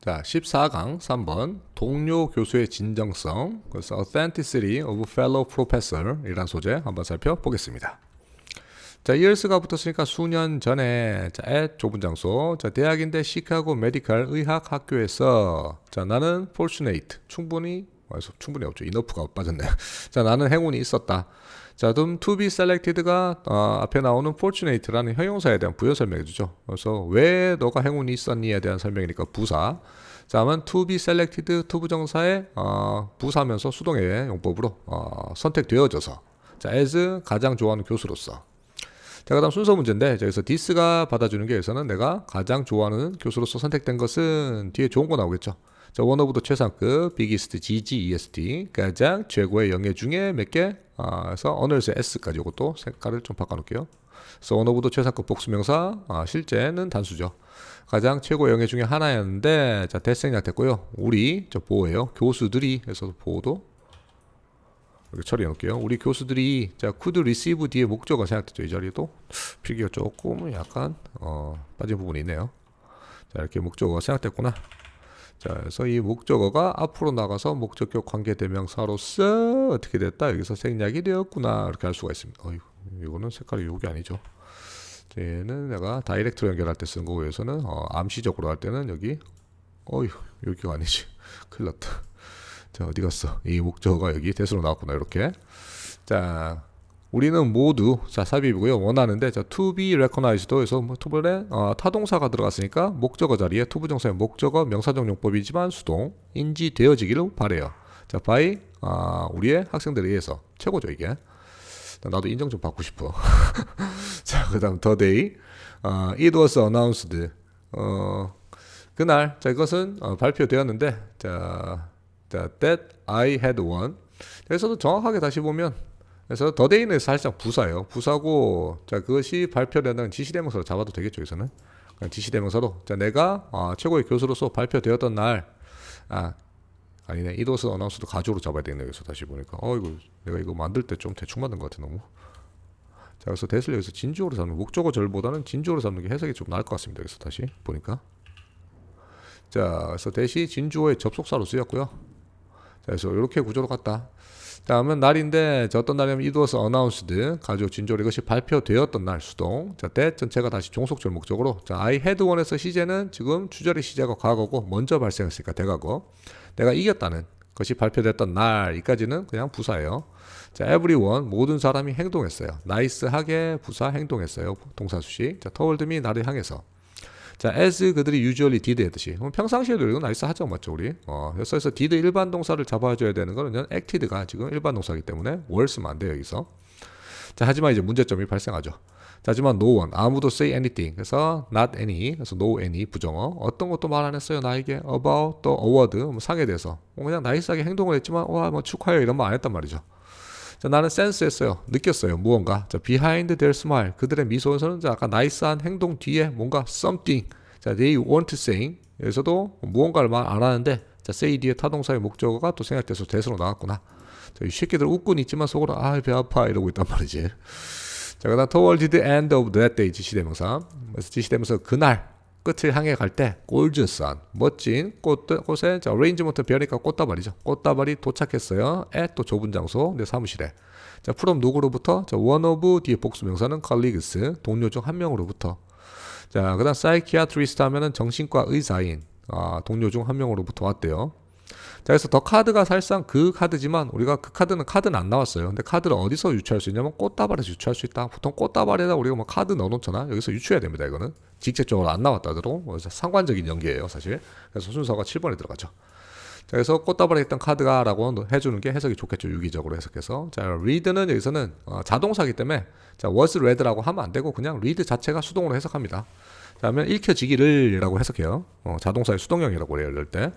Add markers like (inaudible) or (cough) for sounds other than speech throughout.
자, 14강 3번 동료 교수의 진정성 그래서 authenticity of fellow professor 이란 소재 한번 살펴보겠습니다. 자, 이얼스가 붙었으니까 수년 전에 자, at 좁은 장소 자, 대학인데 시카고 메디컬 의학 학교에서 자, 나는 fortunate 충분히 아, 충분히 없죠. 이너프가 빠졌네. (laughs) 자, 나는 행운이 있었다. 자, 그럼 to be selected가 어, 앞에 나오는 fortunate라는 형용사에 대한 부여 설명해 주죠. 그래서 왜 너가 행운이 있었니에 대한 설명이니까 부사. 자, 그러면 to be selected to 부정사의 어, 부사면서 수동의 용법으로 어, 선택되어져서 자, as 가장 좋아하는 교수로서 자, 그 다음 순서 문제인데 여기서 this가 받아주는 게 여기서는 내가 가장 좋아하는 교수로서 선택된 것은 뒤에 좋은 거 나오겠죠. 자, 원어부터 최상급, 비기스트, GG, EST 가장 최고의 영예 중에 몇 개? 아, 그래서 언어에서 S까지 이것도 색깔을 좀 바꿔놓을게요. 그래서 원어부터 최상급 복수명사, 아, 실제는 단수죠. 가장 최고 영예 중에 하나였는데 자 대생략 됐고요. 우리 저 보호예요. 교수들이 해서 보호도 이렇게 처리해 놓을게요. 우리 교수들이 자 could receive 뒤에 목적어 생략됐죠. 이 자리도 필기가 조금 약간 어, 빠진 부분이 있네요. 자 이렇게 목적어가 생략됐구나. 자, 그래서 이 목적어가 앞으로 나가서 목적격 관계대명사로서 어떻게 됐다. 여기서 생략이 되었구나. 이렇게 할 수가 있습니다. 어이구, 이거는 색깔이 요게 아니죠. 얘는 내가 다이렉트로 연결할 때쓴 거고 여기서는 어, 암시적으로 할 때는 여기 어휴 여기가 아니지 (laughs) 큰일 났다 자 어디 갔어 이 목적어가 여기 대수로 나왔구나 이렇게 자 우리는 모두 자 삽입이고요 원하는데 자 to be recognized도 해서 뭐 투블에 어, 타동사가 들어갔으니까 목적어 자리에 투부 정사의 목적어 명사적 용법이지만 수동 인지되어지기를 바래요 자 by 아, 우리의 학생들에 의해서 최고죠 이게 나도 인정 좀 받고 싶어. (laughs) 자, 그다음 the day. 어, it was announced. 어, 그날 자 이것은 어, 발표되었는데 자, 자 that I had won. 그래서도 정확하게 다시 보면 그래서 day는 살짝 부사예요. 부사고 자 그것이 발표된다는 지시대명사로 잡아도 되겠죠. 여기서는? 지시대명사로. 자 내가 어, 최고의 교수로서 발표되었던 날 아, 아니네. 이도스 어나운스도 가조로 잡아야 되네 여기서 다시 보니까. 어 이거 내가 이거 만들 때 좀 대충 만든 것 같아 너무. 자 그래서 대을 여기서 진주어로 잡는 목적어 절보다는 진주어로 잡는 게 해석이 좀 나을 것 같습니다 여기서 다시 보니까. 자 그래서 대시 진주어의 접속사로 쓰였고요. 자 그래서 이렇게 구조로 갔다 다음은 날인데 저 어떤 날이냐면 이도스 어나운스드 가지고 진조로 이것이 발표되었던 날 수동 자때 전체가 다시 종속절 목적으로 자 I had one에서 시제는 지금 주절의 시제가 과거고 먼저 발생했으니까 대과거 내가 이겼다는 것이 발표됐던 날이까지는 그냥 부사예요. 자, everyone 모든 사람이 행동했어요. 나이스하게 부사 행동했어요. 동사 수식. 자, me 나를 향해서. 자, as 그들이 usually did 했듯이. 그럼 평상시에도 이거 나이스 하죠, 맞죠, 우리? 어, 그래서 did 일반 동사를 잡아줘야 되는 거는 acted가 지금 일반 동사기 때문에 월 쓰면 안 돼요, 여기서. 자, 하지만 이제 문제점이 발생하죠. 자, 하지만 no one 아무도 say anything 그래서 not any 그래서 no any 부정어 어떤 것도 말 안 했어요 나에게 about the award 뭐 상에 대해서 뭐 그냥 나이스하게 행동을 했지만 와 뭐 축하해요 이런 말 안 했단 말이죠. 자, 나는 센스했어요. 느꼈어요. 무언가. 자, behind their smile. 그들의 미소에서는 자, 아까 나이스한 행동 뒤에 뭔가 something. 자, they want saying. 여기서도 무언가를 말 안 하는데 자, say 뒤에 타동사의 목적어가 또 생략돼서 대수로 나왔구나. 자, 이 새끼들 웃고는 있지만 속으로 아, 배 아파 이러고 있단 말이지. 자, 그다음 toward the end of that day 지시대명사. 지시대명사 그날 끝을 향해 갈 때 골즈산 멋진 꽃 꽃에 자 레인지먼트 배우니까 꽃다발이죠. 꽃다발이 도착했어요. 에또 좁은 장소 내 사무실에. 자 프롬 누구로부터 자 one of 뒤에 복수명사는 colleagues 동료 중 한 명으로부터. 자 그다음 사이키아트리스트 하면은 정신과 의사인 아, 동료 중 한 명으로부터 왔대요. 자, 그래서 더 카드가 사실상 그 카드지만 우리가 그 카드는 카드는 안 나왔어요. 근데 카드를 어디서 유추할 수 있냐면 꽃다발에서 유추할 수 있다. 보통 꽃다발에다 우리가 뭐 카드 넣어놓잖아. 여기서 유추해야 됩니다. 이거는 직접적으로 안 나왔다더러 그래서 상관적인 연계예요, 사실. 그래서 순서가 7번에 들어가죠. 자, 그래서 꽃다발에 있던 카드가라고 해주는 게 해석이 좋겠죠. 유기적으로 해석해서. 자, read는 여기서는 어, 자동사기 때문에 자, was read라고 하면 안 되고 그냥 read 자체가 수동으로 해석합니다. 다음에 읽혀지기를이라고 해석해요. 어, 자동사의 수동형이라고 해요, 이럴 때.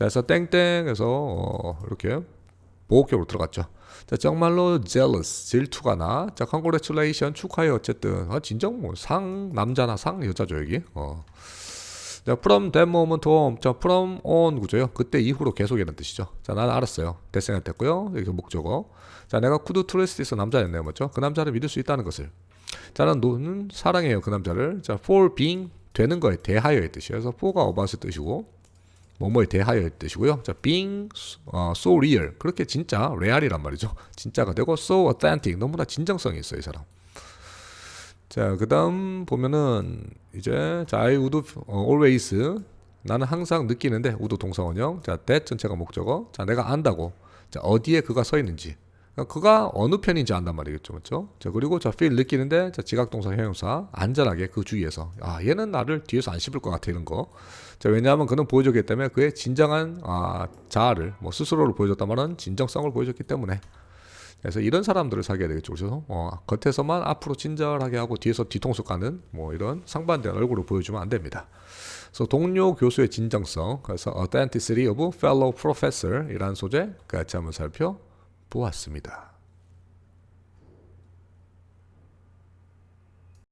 자, 그래서 땡땡에서 어, 이렇게 보호격으로 들어갔죠. 자, 정말로 jealous, 질투가 나. 자, congratulation, 축하해 어쨌든. 아, 진정 뭐 상 남자나 상 여자죠 여기. 어. 자, from that moment on, 자, from on 구조요. 그때 이후로 계속이라는 뜻이죠. 자, 나는 알았어요. 대생이 됐고요. 여기서 목적어. 자, 내가 trust is 남자였네요, 맞죠? 그 남자를 믿을 수 있다는 것을. 자, 나는 사랑해요, 그 남자를. 자, for being 되는 거에 대하여의. 그래서 for가 about의 뜻이고. 뭐뭐에 대하여의 뜻이고요. 자, being 어, so real 그렇게 진짜 레알이란 말이죠. (laughs) 진짜가 되고 so authentic 너무나 진정성이 있어요, 이 사람. 자, 그다음 보면은 이제 자, I would 어, always 나는 항상 느끼는데 우도 동사원형. 자, that 전체가 목적어. 자, 내가 안다고. 자, 어디에 그가 서 있는지. 그러니까 그가 어느 편인지 안단 말이겠죠, 맞죠? 자, 그리고 자, feel 느끼는데 자, 지각동사 형용사 안전하게 그 주위에서 아, 얘는 나를 뒤에서 안 씹을 것 같아 이런 거. 자, 왜냐하면 그는 보여줬기 때문에 그의 진정한 아, 자아를 뭐 스스로를 보여줬다마는 진정성을 보여줬기 때문에 그래서 이런 사람들을 사귀어야 되겠죠. 그래서 어, 겉에서만 앞으로 친절하게 하고 뒤에서 뒤통수 까는 뭐 이런 상반된 얼굴을 보여주면 안 됩니다. 그래서 동료 교수의 진정성, 그래서 authenticity of fellow professor 이라는 소재 같이 한번 살펴 보았습니다.